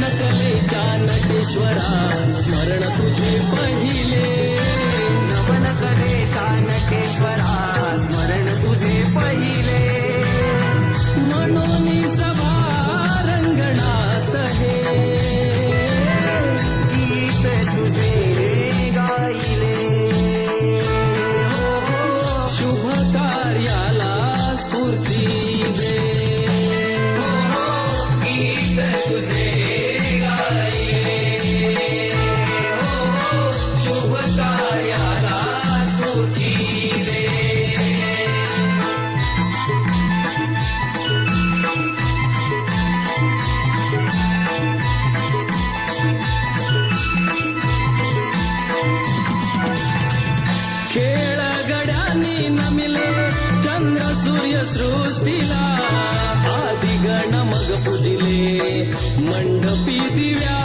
नकले कलेच्या स्मरण तुझे पहिले. नमन कलेचा नटेश्वरा स्मरण तुझे पहिले. मनोनी सभा रंगणात हे. गीत तुझे गाईले शुभ कार्याला स्फूर्ती दे. गीत तुझे सूर्य सृष्टीला आदिगण मग पुजिले मंडपी दिव्या